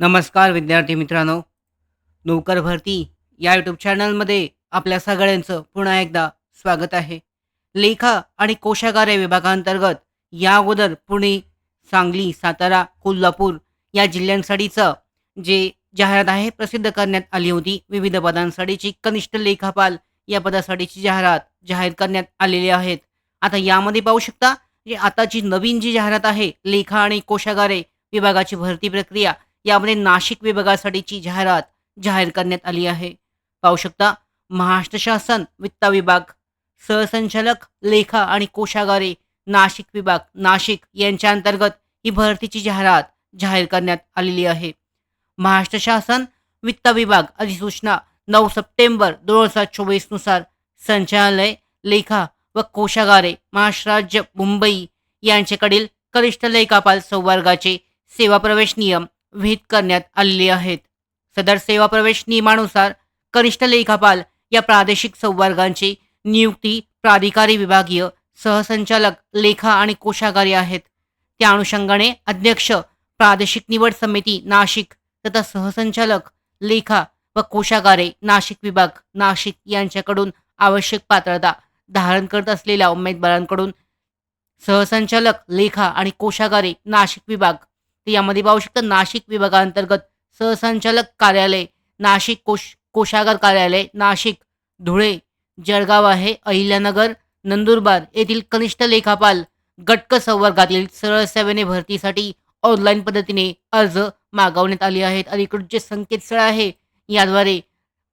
नमस्कार विद्यार्थी मित्रांनो. नोकर भरती या यूट्यूब चॅनलमध्ये आपल्या सगळ्यांचं पुन्हा एकदा स्वागत आहे. लेखा आणि कोशागारे विभागांतर्गत या अगोदर पुणे सांगली सातारा कोल्हापूर या जिल्ह्यांसाठीचं जे जाहिरात आहे प्रसिद्ध करण्यात आली होती. विविध पदांसाठीची कनिष्ठ लेखापाल या पदासाठीची जाहिरात जाहीर करण्यात आलेली आहेत. आता यामध्ये पाहू शकता जे आताची नवीन जी जाहिरात आहे लेखा आणि कोशागारे विभागाची भरती प्रक्रिया यामध्ये नाशिक विभागासाठीची जाहिरात जाहीर करण्यात आली आहे. पाहू शकता महाराष्ट्र शासन वित्त विभाग सहसंचालक लेखा आणि कोशागारे नाशिक विभाग नाशिक यांच्या अंतर्गत ही भरतीची जाहिरात जाहीर करण्यात आलेली आहे. महाराष्ट्र शासन वित्त विभाग अधिसूचना नऊ सप्टेंबर दोन हजार चोवीसनुसार संचालय लेखा व कोशागारे महाराष्ट्र राज्य मुंबई यांच्याकडील कनिष्ठ लेखापाल संवर्गाचे सेवा प्रवेश नियम विहित करण्यात आलेले आहेत. सदर सेवा प्रवेश नियमानुसार कनिष्ठ लेखापाल या प्रादेशिक संवर्गांची नियुक्ती प्राधिकारी विभागीय सहसंचालक लेखा आणि कोशागारी आहेत. त्या अनुषंगाने अध्यक्ष प्रादेशिक निवड समिती नाशिक तथा सहसंचालक लेखा व कोशागारे नाशिक विभाग नाशिक यांच्याकडून आवश्यक पात्रता धारण करत असलेल्या उमेदवारांकडून सहसंचालक लेखा आणि कोशागारे नाशिक विभाग तर यामध्ये पाहू शकता नाशिक विभागांतर्गत सहसंचालक कार्यालय नाशिक कोश कोशागार कार्यालय नाशिक धुळे जळगाव आहे अहिल्यानगर नंदुरबार येथील कनिष्ठ लेखापाल गटक संवर्गातील सरळ सेवेने भरतीसाठी ऑनलाईन पद्धतीने अर्ज मागवण्यात आले आहेत. अलीकडे जे संकेतस्थळ आहे याद्वारे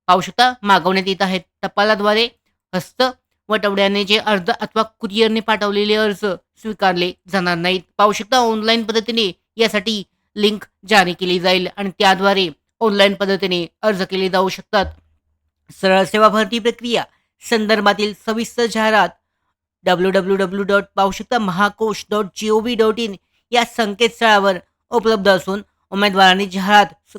पाहू शकता मागवण्यात येत आहेत. टपालाद्वारे हस्त वटवड्याने जे अर्ज अथवा कुरिअरने पाठवलेले अर्ज स्वीकारले जाणार नाहीत. पाहू शकता ऑनलाईन पद्धतीने यासाठी लिंक जारी केली जाईल आणि त्याद्वारे ऑनलाईन पद्धतीने अर्ज केले जाऊ शकतात. सरळ सेवा भरती प्रक्रिया संदर्भातील सविस्तर जाहिरात डब्ल्यू डब्ल्यू डब्ल्यू डॉट पाहू शकता महाकोश dot G O V dot in या संकेतस्थळावर उपलब्ध असून उमेदवारांनी जाहिरात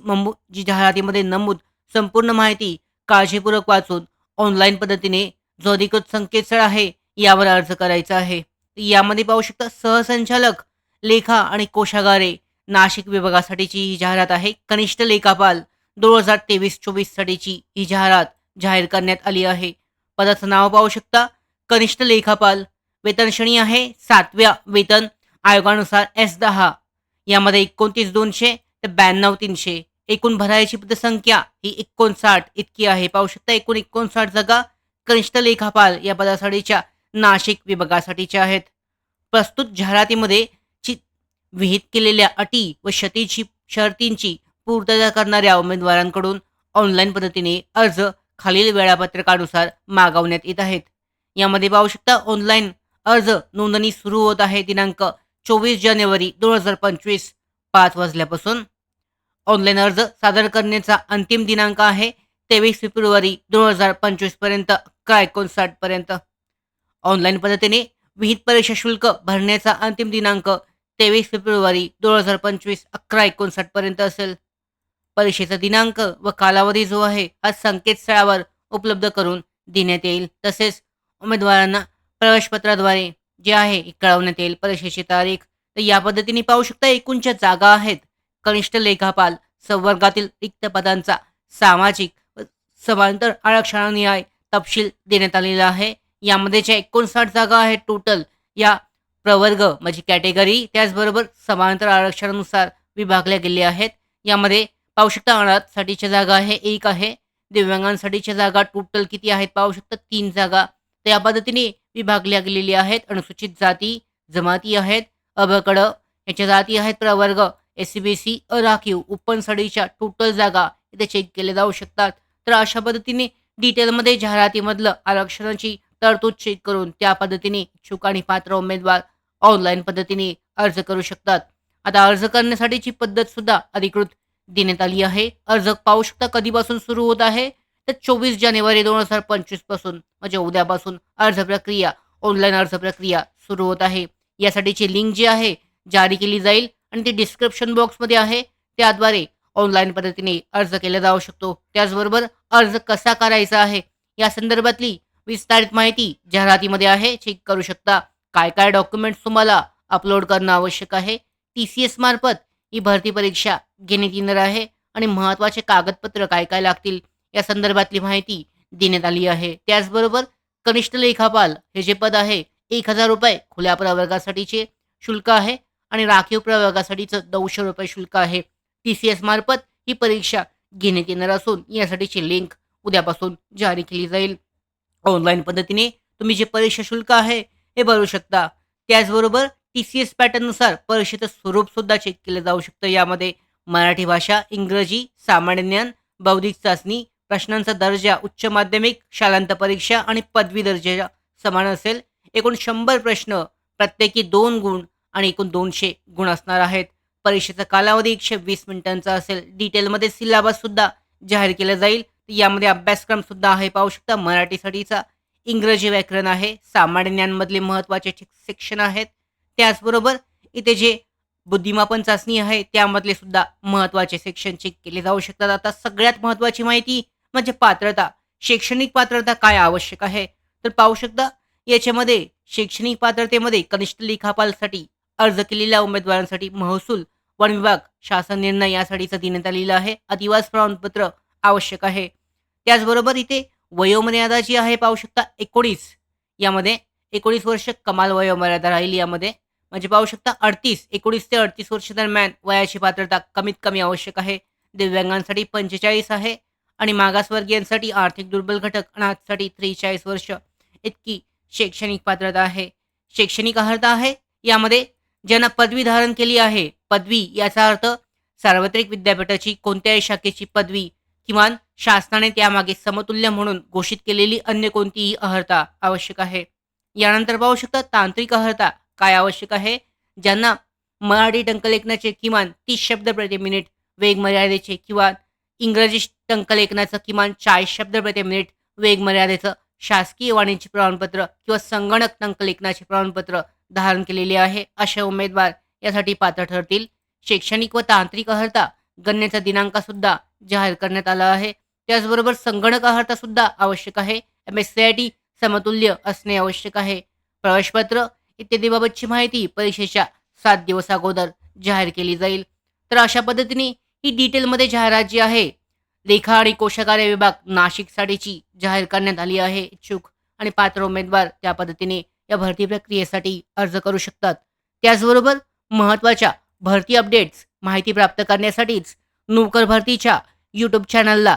जी जाहिरातीमध्ये नमूद संपूर्ण माहिती काळजीपूर्वक वाचून ऑनलाईन पद्धतीने जो अधिकृत संकेतस्थळ आहे यावर अर्ज करायचा आहे. यामध्ये पाहू शकता सहसंचालक लेखा आणि कोशागारे नाशिक विभागासाठीची ही जाहिरात आहे. कनिष्ठ लेखापाल दोन हजार तेवीस चोवीस साठीची ही जाहिरात जाहीर करण्यात आली आहे. पदाचं नाव पाहू शकता. कनिष्ठ लेखापाल वेतन श्रेणी आहे. सातव्या वेतन आयोगानुसार एस दहा. यामध्ये एकोणतीस दोनशे तर ब्याण्णव तीनशे. एकूण भरायची पदसंख्या ही एकोणसाठ इतकी आहे. पाहू शकता एकूण एकोणसाठ जागा कनिष्ठ लेखापाल या पदासाठीच्या नाशिक विभागासाठीच्या आहेत. प्रस्तुत जाहिरातीमध्ये विहित केलेल्या अटी व शतीची शर्तींची पूर्तता करणाऱ्या उमेदवारांकडून ऑनलाईन पद्धतीने अर्ज खालील वेळापत्रकानुसार मागवण्यात येत आहेत. यामध्ये पाहू शकता ऑनलाईन अर्ज नोंदणी सुरू होत आहे दिनांक चोवीस जानेवारी दोन हजार पंचवीस पाच वाजल्यापासून. ऑनलाईन अर्ज सादर करण्याचा अंतिम दिनांक आहे तेवीस फेब्रुवारी दोन हजार पंचवीसपर्यंत अकरा एकोणसाठ पर्यंत. ऑनलाईन पद्धतीने विहित परीक्षा शुल्क भरण्याचा अंतिम दिनांक तेवीस फेब्रुवारी दोन हजार पंचवीस अकरा एकोणसाठ पर्यंत असेल. परीक्षेचा दिनांक व कालावधी जो आहे हा संकेतस्थळावर उपलब्ध करून देण्यात येईल. तसेच उमेदवारांना प्रवेशपत्राद्वारे जे आहे कळवण्यात येईल. परीक्षेची तारीख तर या पद्धतीने पाहू शकता एकूणच्या जागा आहेत. कनिष्ठ लेखापाल संवर्गातील रिक्त पदांचा सामाजिक व समांतर आरक्षणानिहाय तपशील देण्यात आलेला आहे. यामध्ये ज्या एकोणसाठ जागा आहेत टोटल या प्रवर्ग म्हणजे कॅटेगरी त्याचबरोबर समांतर आरक्षणानुसार विभागल्या गेले आहेत. यामध्ये पाहू शकता अनाथसाठीच्या जागा आहे एक आहे. दिव्यांगांसाठीच्या जागा टोटल किती आहेत पाहू शकता? तीन जागा. तर या पद्धतीने विभागल्या गेलेल्या आहेत. अनुसूचित जाती जमाती आहेत. अबकडं याच्या जाती आहेत. प्रवर्ग एस सी बी सी अराखीव उपनसडीच्या टोटल जागा इथे चेक केल्या जाऊ शकतात. तर अशा पद्धतीने डिटेलमध्ये जाहिरातीमधलं आरक्षणाची तरतूद चेक करून त्या पद्धतीने इच्छुक आणि पात्र उमेदवार ऑनलाईन पद्धतीने अर्ज करू शकतात. आता अर्ज करण्यासाठीची पद्धत सुद्धा अधिकृत देण्यात आली आहे. अर्ज पाहू शकता कधीपासून सुरू होत आहे? तर चोवीस जानेवारी दोन हजार पंचवीसपासून म्हणजे उद्यापासून अर्ज प्रक्रिया ऑनलाईन अर्ज प्रक्रिया सुरू होत आहे. यासाठीची लिंक जी आहे जारी केली जाईल आणि ती डिस्क्रिप्शन बॉक्समध्ये आहे. त्याद्वारे ऑनलाईन पद्धतीने अर्ज केला जाऊ शकतो. त्याचबरोबर अर्ज कसा करायचा आहे? या संदर्भातली विस्तारित माहिती जाहिरातीमध्ये आहे. चेक करू शकता. काय काय डॉक्युमेंट्स तुम्हाला अपलोड करणं आवश्यक आहे? टी सी एस मार्फत ही भरती परीक्षा घेण्यात येणार आहे आणि महत्त्वाचे कागदपत्र काय काय लागतील या संदर्भातली माहिती देण्यात आली आहे. त्याचबरोबर कनिष्ठ लेखापाल हे जे पद आहे एक हजार रुपये खुल्या प्रवर्गासाठीचे शुल्क आहे आणि राखीव प्रवर्गासाठीचं दोनशे रुपये शुल्क आहे. टी सी एस मार्फत ही परीक्षा घेण्यात येणार असून यासाठीची लिंक उद्यापासून जारी केली जाईल. ऑनलाईन पद्धतीने तुम्ही जे परीक्षा शुल्क आहे हे भरू शकता. त्याचबरोबर टी सी एस पॅटर्ननुसार परीक्षेचं स्वरूप सुद्धा चेक केलं जाऊ शकतं. यामध्ये मराठी भाषा इंग्रजी सामान्य ज्ञान बौद्धिक चाचणी प्रश्नांचा दर्जा उच्च माध्यमिक शालांत परीक्षा आणि पदवी दर्जा समान असेल. एकूण शंभर प्रश्न प्रत्येकी दोन गुण आणि एकूण दोनशे गुण असणार आहेत. परीक्षेचा कालावधी एकशे वीस मिनिटांचा असेल. डिटेलमध्ये सिलेबस सुद्धा जाहीर केला जाईल. यामध्ये अभ्यासक्रम सुद्धा आहे. पाहू शकता मराठीसाठीचा इंग्रजी व्याकरण आहे सामान्य ज्ञानमधले महत्त्वाचे सेक्शन आहेत. त्याचबरोबर इथे जे बुद्धिमापन चाचणी आहे त्यामधले सुद्धा महत्त्वाचे सेक्शन चेक केले जाऊ शकतात. आता सगळ्यात महत्त्वाची माहिती म्हणजे पात्रता. शैक्षणिक पात्रता काय आवश्यक आहे? तर पाहू शकता याच्यामध्ये शैक्षणिक पात्रतेमध्ये कनिष्ठ लेखापालसाठी अर्ज केलेल्या उमेदवारांसाठी महसूल वन विभाग शासन निर्णय यासाठीचं देण्यात आलेलं आहे. अधिवास प्रमाणपत्र आवश्यक आहे. त्याचबरोबर इथे वयोमर्यादा जी आहे पाहू शकता एकोणीस. यामध्ये एकोणीस वर्ष कमाल वयोमर्यादा राहील यामध्ये. म्हणजे पाहू शकता अडतीस. एकोणीस ते अडतीस वर्ष दरम्यान वयाची पात्रता कमीत कमी आवश्यक आहे. दिव्यांगांसाठी पंचेचाळीस आहे. आणि मागासवर्गीयांसाठी आर्थिक दुर्बल घटक अनाथसाठी त्रेचाळीस वर्ष इतकी शैक्षणिक पात्रता आहे. शैक्षणिक अर्हता आहे. यामध्ये ज्यांना पदवी धारण केली आहे पदवी याचा अर्थ सार्वत्रिक विद्यापीठाची कोणत्याही शाखेची पदवी किमान शासनाने त्यामागे समतुल्य म्हणून घोषित केलेली अन्य कोणतीही अर्हता आवश्यक आहे. यानंतर पाहू शकता तांत्रिक अर्हता काय आवश्यक आहे? ज्यांना मराठी टंकलेखनाचे किमान तीस शब्द प्रति मिनिट वेग मर्यादेचे किंवा इंग्रजी टंकलेखनाचं किमान चाळीस शब्द प्रति मिनिट वेग मर्यादेचं शासकीय वाणिज्य प्रमाणपत्र किंवा संगणक टंकलेखनाचे प्रमाणपत्र धारण केलेले आहे असे उमेदवार यासाठी पात्र ठरतील. शैक्षणिक व तांत्रिक अर्हता गणनेचा दिनांक सुद्धा जाहीर करण्यात आला आहे. त्याचबरोबर संगणक अर्हता सुद्धा आवश्यक आहे. M S C I T समतुल्य असणे आवश्यक आहे. प्रवेशपत्र इत्यादीबाबतची माहिती परीक्षेच्या सात दिवस अगोदर जाहीर केली जाईल. तर अशा पद्धतीने ही डिटेलमध्ये जाहिरात जी आहे लेखा आणि कोशकार्य विभाग नाशिकसाठीची जाहीर करण्यात आली आहे. इच्छुक आणि पात्र उमेदवार त्या पद्धतीने या भरती प्रक्रियेसाठी अर्ज करू शकतात. त्याचबरोबर महत्त्वाच्या भरती अपडेट्स माहिती प्राप्त करण्यासाठीच नोकर भरतीच्या यूट्यूब चॅनलला